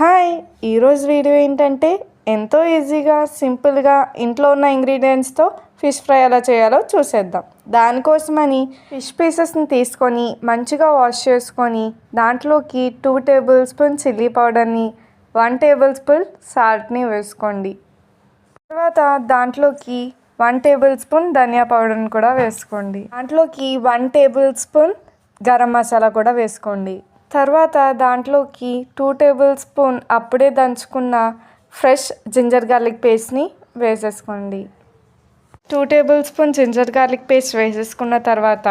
Hi ఈరోజు video ఏంటంటే ఎంతో ఈజీగా సింపుల్గా ఇంట్లో ఉన్న ఇంగ్రీడియంట్స్తో ఫిష్ ఫ్రై ఎలా చేయాలో చూసేద్దాం. దానికోసమని ఫిష్ పీసెస్ని తీసుకొని మంచిగా వాష్ చేసుకొని దాంట్లోకి టూ టేబుల్ స్పూన్ చిల్లీ పౌడర్ని వన్ టేబుల్ స్పూన్ సాల్ట్ని వేసుకోండి. తర్వాత దాంట్లోకి వన్ టేబుల్ స్పూన్ ధనియా పౌడర్ని కూడా వేసుకోండి. దాంట్లోకి one tablespoon garam masala కూడా వేసుకోండి. తర్వాత దాంట్లోకి టూ టేబుల్ స్పూన్ అప్పుడే దంచుకున్న ఫ్రెష్ జింజర్ గార్లిక్ పేస్ట్ని వేసేసుకోండి. Two tablespoon ginger garlic paste వేసేసుకున్న తర్వాత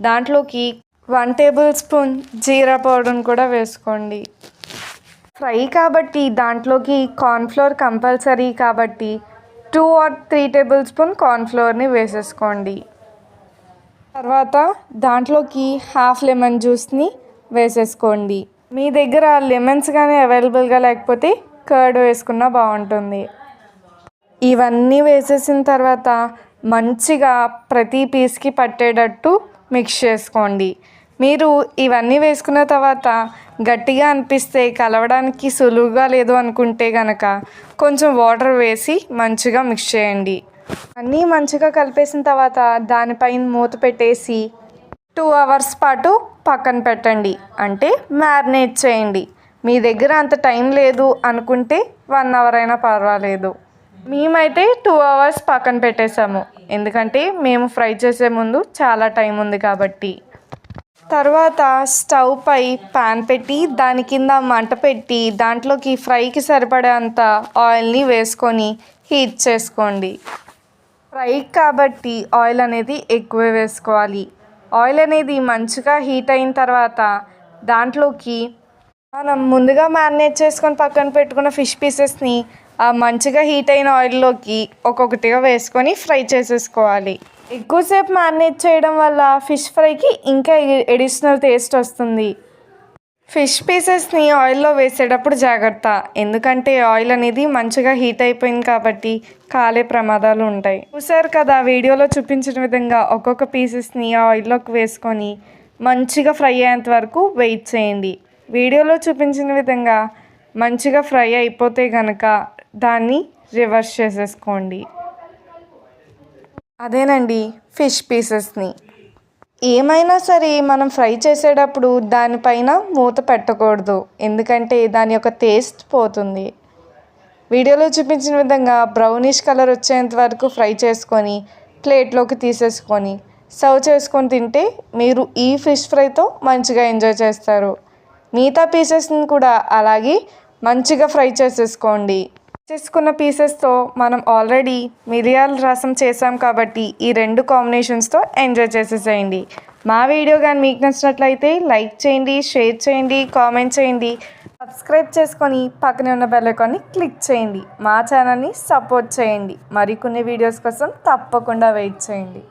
దాంట్లోకి వన్ టేబుల్ స్పూన్ జీరా పౌడర్ని కూడా వేసుకోండి. ఫ్రై కాబట్టి దాంట్లోకి కార్న్ఫ్లోర్ కంపల్సరీ కాబట్టి two or three tablespoon కార్న్ఫ్లోర్ని వేసేసుకోండి. తర్వాత దాంట్లోకి హాఫ్ లెమన్ జ్యూస్ని వేసేసుకోండి. మీ దగ్గర లెమన్స్ కానీ అవైలబుల్గా లేకపోతే కర్డ్ వేసుకున్నా బాగుంటుంది. ఇవన్నీ వేసేసిన తర్వాత మంచిగా ప్రతి పీస్కి పట్టేటట్టు మిక్స్ చేసుకోండి. మీరు ఇవన్నీ వేసుకున్న తర్వాత గట్టిగా అనిపిస్తే కలవడానికి సులువుగా లేదు అనుకుంటే కనుక కొంచెం వాటర్ వేసి మంచిగా మిక్స్ చేయండి. అన్నీ మంచిగా కలిపేసిన తర్వాత దానిపైన మూత పెట్టేసి టూ అవర్స్ పాటు పక్కన పెట్టండి. అంటే మ్యారినేట్ చేయండి. మీ దగ్గర అంత టైం లేదు అనుకుంటే వన్ అవర్ అయినా పర్వాలేదు. మేమైతే టూ అవర్స్ పక్కన పెట్టేసాము ఎందుకంటే మేము ఫ్రై చేసే ముందు చాలా టైం ఉంది కాబట్టి. తర్వాత స్టవ్ పై పాన్ పెట్టి దాని కింద మంట పెట్టి దాంట్లోకి ఫ్రైకి సరిపడేంత ఆయిల్ని వేసుకొని హీట్ చేసుకోండి. ఫ్రై కాబట్టి ఆయిల్ అనేది ఎక్కువే వేసుకోవాలి. ఆయిల్ అనేది మంచిగా హీట్ అయిన తర్వాత దాంట్లోకి మనం ముందుగా మ్యారినేట్ చేసుకొని పక్కన పెట్టుకున్న ఫిష్ పీసెస్ని ఆ మంచిగా హీట్ అయిన ఆయిల్లోకి ఒక్కొక్కటిగా వేసుకొని ఫ్రై చేసేసుకోవాలి. ఎక్కువసేపు మ్యారినేట్ చేయడం వల్ల ఫిష్ ఫ్రైకి ఇంకా ఎడిషనల్ టేస్ట్ వస్తుంది. ఫిష్ పీసెస్ని ఆయిల్లో వేసేటప్పుడు జాగ్రత్త. ఎందుకంటే ఆయిల్ అనేది మంచిగా హీట్ అయిపోయింది కాబట్టి కాలే ప్రమాదాలు ఉంటాయి. చూసారు కదా వీడియోలో చూపించిన విధంగా ఒక్కొక్క పీసెస్ని ఆయిల్లోకి వేసుకొని మంచిగా ఫ్రై అయ్యేంత వరకు వెయిట్ చేయండి. వీడియోలో చూపించిన విధంగా మంచిగా ఫ్రై అయిపోతే కనుక దాన్ని రివర్స్ చేసేసుకోండి. అదేనండి ఫిష్ పీసెస్ని. ఏమైనా సరే మనం ఫ్రై చేసేటప్పుడు దానిపైన మూత పెట్టకూడదు. ఎందుకంటే దాని యొక్క టేస్ట్ పోతుంది. వీడియోలో చూపించిన విధంగా బ్రౌనిష్ కలర్ వచ్చేంత వరకు ఫ్రై చేసుకొని ప్లేట్లోకి తీసేసుకొని సర్వ్ చేసుకొని తింటే మీరు ఈ ఫిష్ ఫ్రైతో మంచిగా ఎంజాయ్ చేస్తారు. మిగతా పీసెస్ని కూడా అలాగే మంచిగా ఫ్రై చేసేసుకోండి. చేసుకున్న పీసెస్తో మనం ఆల్రెడీ మిరియాల రసం చేసాం కాబట్టి ఈ రెండు కాంబినేషన్స్తో ఎంజాయ్ చేసేసేయండి. మా వీడియో కానీ మీకు నచ్చినట్లయితే లైక్ చేయండి షేర్ చేయండి కామెంట్ చేయండి. సబ్స్క్రైబ్ చేసుకొని పక్కనే ఉన్న బెల్ ఐకాన్ని క్లిక్ చేయండి. మా ఛానల్ని సపోర్ట్ చేయండి. మరికొన్ని వీడియోస్ కోసం తప్పకుండా వెయిట్ చేయండి.